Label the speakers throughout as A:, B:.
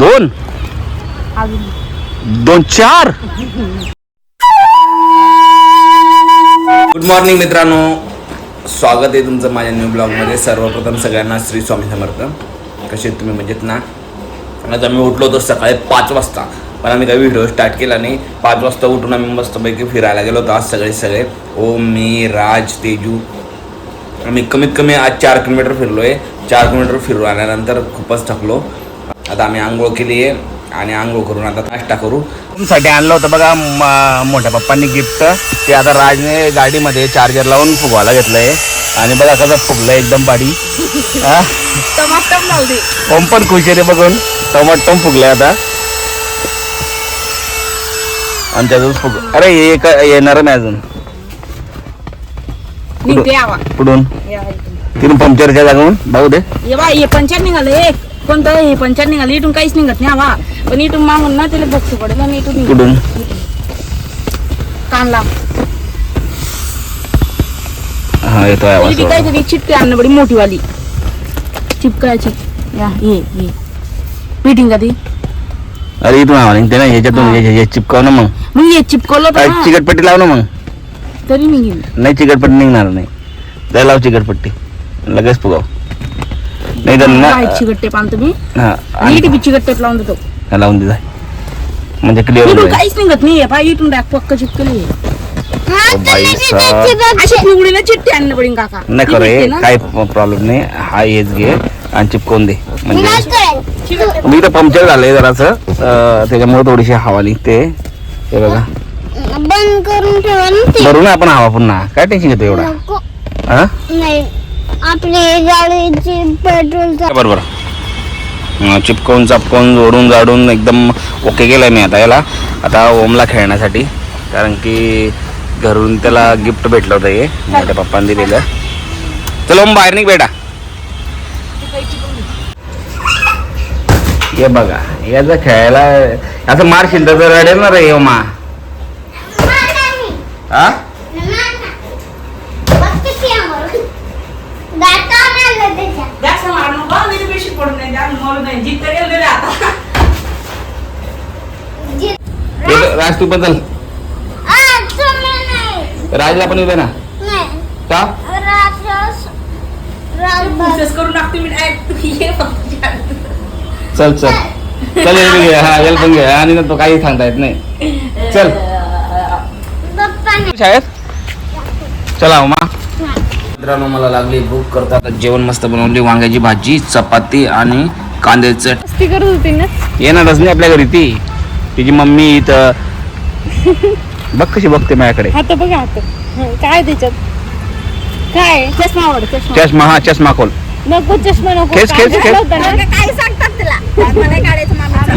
A: दोन?
B: अजून.
A: दोन चार? गुड मॉर्निंग मित्रांनो. स्वागत आहे तुमचं माझ्या न्यू ब्लॉगमध्ये सर्वप्रथम सगळ्यांना श्री स्वामी समर्थ. कसे तुम्ही? मजेत ना? आज आम्ही उठलो होतो सकाळी पाच वाजता. पण आम्ही काही व्हिडिओ स्टार्ट केला नाही. पाच वाजता उठून आम्ही मस्तपैकी फिरायला गेलो होतो आज सगळे सगळे. ओम मी राज तेजू. आम्ही कमीत कमी आज चार किलोमीटर फिरलो आहे चार किलोमीटर फिरू आल्यानंतर खूपच थकलो. आता आम्ही आंघोळ केली आहे आणि आंघोळ करून आता नाश्ता करू. साठी आणलं होतं बघा मोठ्या पप्पांनी गिफ्ट ते आता राजने गाडीमध्ये चार्जर लावून फुगवायला घेतलंय. आणि बघा कसं फुगलं एकदम बाडी हा? ओम पण खुश आहे रे बघून. टमाटम फुगले आता. आणि त्यातच फुग अरे एक येणार नाही अजून. कुठून?
B: इथून.
A: तिथून पंक्चरच्या जागून भाऊ दे.
B: हे पंचायत निघालं एक कोणतं हे पंचायत निघालं इथून काहीच निघत नाही आवा पण इथून मागून ना त्याला बघतो पडेल आणि इथून निघालं.
A: कुठून?
B: कानला.
A: हा येतोय आवाज
B: ती काहीतरी चिपके आणणं बडी मोठी वाली चिपकायची. या ये ये. फिटिंग का ती.
A: अरे इथून आवा निघते ना याच्यातून
B: हा.
A: चिपकाव ना मग.
B: मग हे चिपकवलं
A: काय
B: तर ना,
A: चिकटपट्टी लाव ना मग.
B: तरी निघेल.
A: नाही चिकटपट्टी निघणार नाही. त्याला लाव चिकटपट्टी. लगेच फुगाव. नाही तर ना
B: चिकट टेप आणतो मी
A: हा आणि
B: नीट बी चिकट टेप लावून देतो.
A: लावून दे. म्हणजे क्लिअर
B: काहीच निघत नाही पाय इथून रॅक पक्क चिपकली
A: बाई साहेब.
B: अशी पिवळीला चिठ्ठी आणणं पडेल काका.
A: नाही? काही प्रॉब्लेम नाही. हा हेच घे आणि चिपकवून दे. म्हणजे. मी इथं पंक्चर झालंय जरासं. त्याच्यामुळे थोडीशी हवा निघते. हे बघा.
C: बंद करून ठेवा
A: भरू ना आपण हवा पुन्हा. काय टेन्शन घेतो एवढा? हा?
C: नाही. आपली गाडीची पेट्रोल
A: बरोबर. चिपकवून चापकवून जोडून जाडून एकदम ओके केलंय मी आता याला. आता ओमला खेळण्यासाठी. कारण की घरून त्याला गिफ्ट भेटलं होतं हे. मोठ्या पप्पांनी दिलेलं चल ओम बाहेर निघ बेटा. हे बघा याचं खेळायला असं मारशील तर रडेल ना रे ओमा. हा
B: जास्त मारू नको, नाही तर बेशुद्ध पडून जाईल. जास्त मरू नाही. जिथं गेलं गेलं आता.
A: हे राज तू पण चल. राजला पण येऊ दे ना. का?
B: करून टाकते मी.
A: चल चल. चल याला पण घे. हा याला पण घे. आणि तो काही सांगता येत नाही. चल. शाळेत? चला मा मित्रांनो मला लागली भूक करतो जेवण मस्त बनवली. वांग्याची भाजी चपाती आणि कांद्याचं.
C: करत होती ना?
A: येणारच नाही आपल्या घरी ती. तिची मम्मी इथं. बघ कशी बघते माझ्याकडे.
C: आता बघा आता काय त्याच्यात? काय?
B: चष्मा आवड, चष्मा.
A: चष्मा हा चष्मा खोल.
C: नको चष्मा नको.
A: खेच, खेच,
C: काय
A: खेच.
C: झालं होतं ना?
B: काय सांगतात तिला? चष्मा नाही काढायचं मामाचा.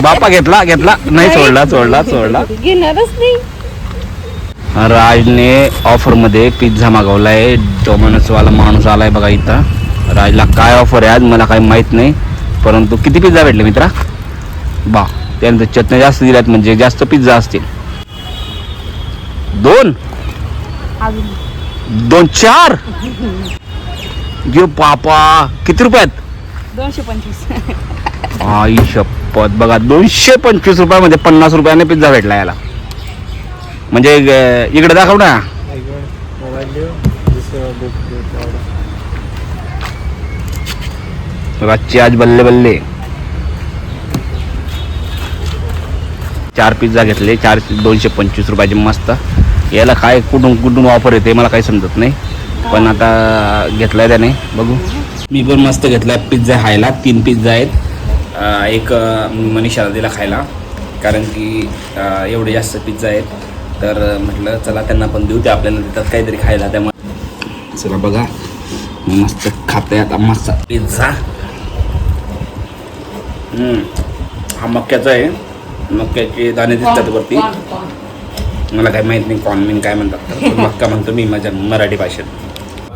A: बापा घेतला घेतला. नाही सोडला सोडला सोडला.
C: घेणारच नाही.
A: राजने ऑफरमध्ये पिझ्झा मागवलाय. डोमिनोजवाला माणूस आलाय बघा इथं. राजला काय ऑफर आहे आज मला काही माहीत नाही. परंतु किती पिझ्झा भेटले मित्रा? बा त्यानंतर चटण्या जास्त दिल्यात म्हणजे जास्त पिझ्झा असतील. दोन?
B: अजून.
A: दोन चार? जे पापा किती रुपयात
B: दोनशे पंचवीस.
A: आई शपथ बघा दोनशे पंचवीस रुपयामध्ये पन्नास रुपयाने पिझ्झा भेटला याला. म्हणजे इकडे दाखव ना. रातची आज बल्ले बल्ले. चार पिझ्झा घेतले चार दोनशे पंचवीस रुपयाचे मस्त. याला काय कुठून कुठून ऑफर येते मला काही समजत नाही. पण आता घेतलाय त्याने बघू. मी पण मस्त घेतलाय पिझ्झा खायला तीन पिझ्झा आहेत. एक मनीषाला दिला खायला. कारण की एवढे जास्त पिझ्झा आहेत. तर म्हटलं चला त्यांना पण देऊ ते आपल्याला देतात काहीतरी खायला त्यामुळे. चला बघा. मस्त खाते आता मस्त. पिझ्झा हा मक्याचा आहे. मक्याचे दाणे दिसतात वरती. मला काही माहीत नाही कॉर्न मीन काय म्हणतात. मक्का म्हणतो मी माझ्या मराठी भाषेत.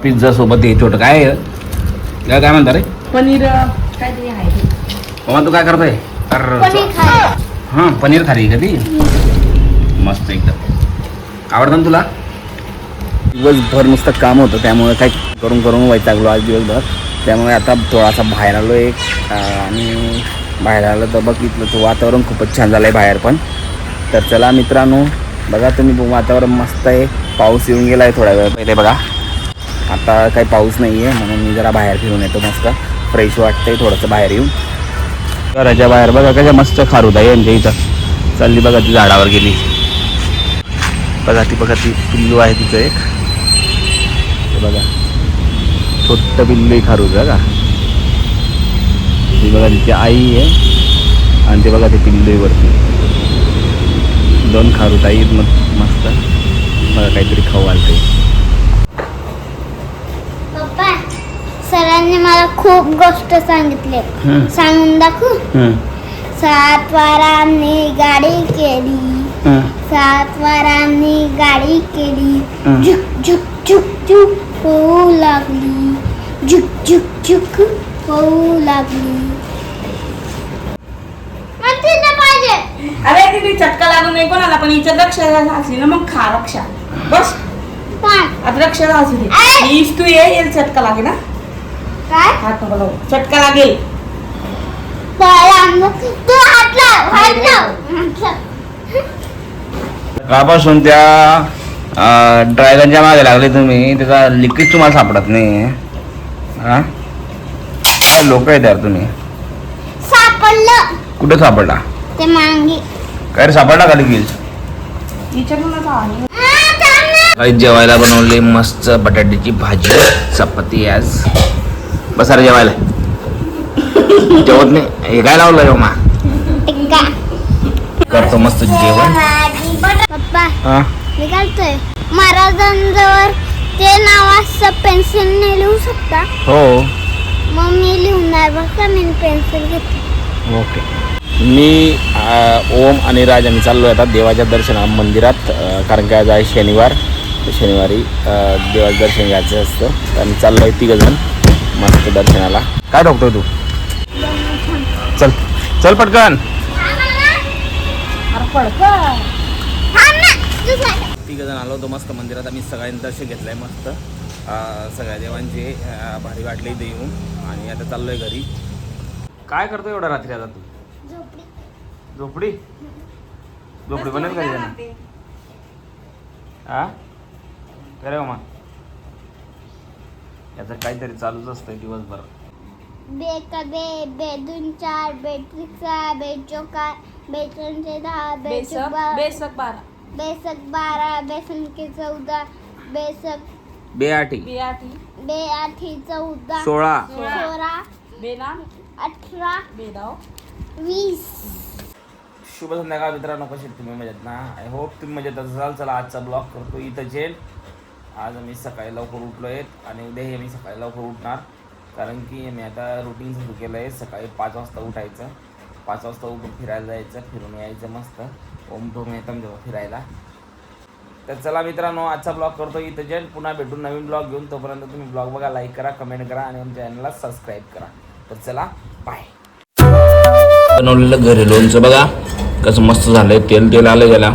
A: पिझ्झा सोबत हे छोटं काय? याला काय म्हणतात रे?
B: पनीर ते.
A: काय करतोय? अरे, हां पनीर खाली का ती? मस्त एकदम. आवडतं ना तुला? दिवसभर नुसतं काम होतं त्यामुळे काय करून करून वैतागलो आज दिवसभर. त्यामुळे आता थोडासा बाहेर आलो एक आणि बाहेर आलं तर बघितलं तर वातावरण खूपच छान झालं आहे बाहेर पण. तर चला मित्रांनो बघा तुम्ही वातावरण मस्त आहे. पाऊस येऊन गेला आहे थोड्या वेळ पहिले बघा. आता काही पाऊस नाही आहे म्हणून मी जरा बाहेर फिरून येतो मस्त. फ्रेश वाटतंय थोडंसं बाहेर येऊन. घराच्या बाहेर बघा कशा मस्त खारूत आहे यांच्या इथं. चालली बघा ती झाडावर गेली. बघा ती बघा ती पिल्लू आहे तिचं एक. बघा. छोट्ट पिल्लू खारूच बघा. बघा तिची आई आहे. आणि ते बघा ते पिल्लू वरती. दोन खारूत आई आहेत मग मस्त. बघा काहीतरी खाऊ
C: पप्पा सरांनी मला खूप गोष्ट सांगितले. सांगून दाखवू? सात वारांनी गाडी केली. सात वारांनी गाडी केली. झुक झुक झुक झुक होऊ लागली. झुक झुक झुक होऊ लागली म्हणते ना पाहिजे
B: अरे तिथे चटका लागून नाही कोणाला पण हिचं लक्ष असली ना मग खा रक्षा. बस. आता लक्ष असू दे! हीच तू ये येईल चटका लागेल ना
C: काय?
B: हात नको लावू. चटका लागेल.
A: कापासून त्या ड्रॅगनच्या मागे लागले तुम्ही? त्याचा लिक्विड तुम्हाला सापडत नाही. हा? काय लोक आहेत यार तुम्ही?
C: सापडलं.
A: कुठे सापडला?
C: ते मांगी.
A: काय रे सापडला
C: हा, थांब ना.
A: काही जेवायला बनवली मस्त बटाट्याची भाजी चपाती आज. बसा रे जेवायला. जेवत नाही. हे काय लावलं रे मा?
C: टिक्का.
A: करतो मस्त जेवण.
C: पप्पा
A: हा?
C: मी घालतोय. महाराजांजवळ ते नाव असं पेन्सिलने लिहू शकता.
A: हो.
C: मग मी बघ का मी पेन्सिल घेतली
A: ओके. मी अ, ओम आणि राज आम्ही चाललो आहे आता देवाच्या दर्शना मंदिरात कारण की आज आहे शनिवार. शनिवारी देवाचं दर्शन घ्यायचं असतं. तर आम्ही चाललो आहे तिघंजण मस्त दर्शनाला. काय बघतोय तू? चल चल पटकन. तिघंजण आलो होतो मस्त मंदिरात. आम्ही सगळ्यांनी दर्शन घेतलं आहे मस्त सगळ्या देवांचे भारी वाटले इथे येऊन आणि आता चाललोय घरी. काय करतो एवढा रात्री आता तू?
C: झोपडी?
A: झोपडी बनेल का? हा करे मग. याचं काहीतरी चालूच असतंय दिवसभर.
C: बे का बे बे दोन चार दहा
B: बेसक बेसक बारा.
C: बेसक बारा बेसंख्य चौदा बेसक
A: बेआटी
B: बेआठी
C: बे आठी. चौदा
A: सोळा.
C: सोळा
B: बेना
C: अठरा
B: बेदाव
C: वीस.
A: शुभ संध्याकाळ मित्रांनो कसे तुम्ही? मजेत ना? आय होप तुम्ही मजेत असाल. चला आजचा ब्लॉग करतो इथं जेल. आज आम्ही सकाळी लवकर उठलो आहेत आणि उद्याही आम्ही सकाळी लवकर उठणार. कारण की मी आता रुटीन सुरू केलं आहे सकाळी पाच वाजता उठायचं. पाच वाजता उठून फिरायला जायचं. फिरून यायचं मस्त. ओम ठोम येतं जेव्हा फिरायला. तर चला मित्रांनो आजचा ब्लॉग करतो इथं जेल. पुन्हा भेटून नवीन ब्लॉग घेऊन. तोपर्यंत तुम्ही ब्लॉग बघा लाईक करा कमेंट करा आणि आमच्या चॅनलला सबस्क्राईब करा. तर चला बाय बनवलेलं घरी लोणचं बघा. कसं मस्त झालंय तेल तेल आलं गेला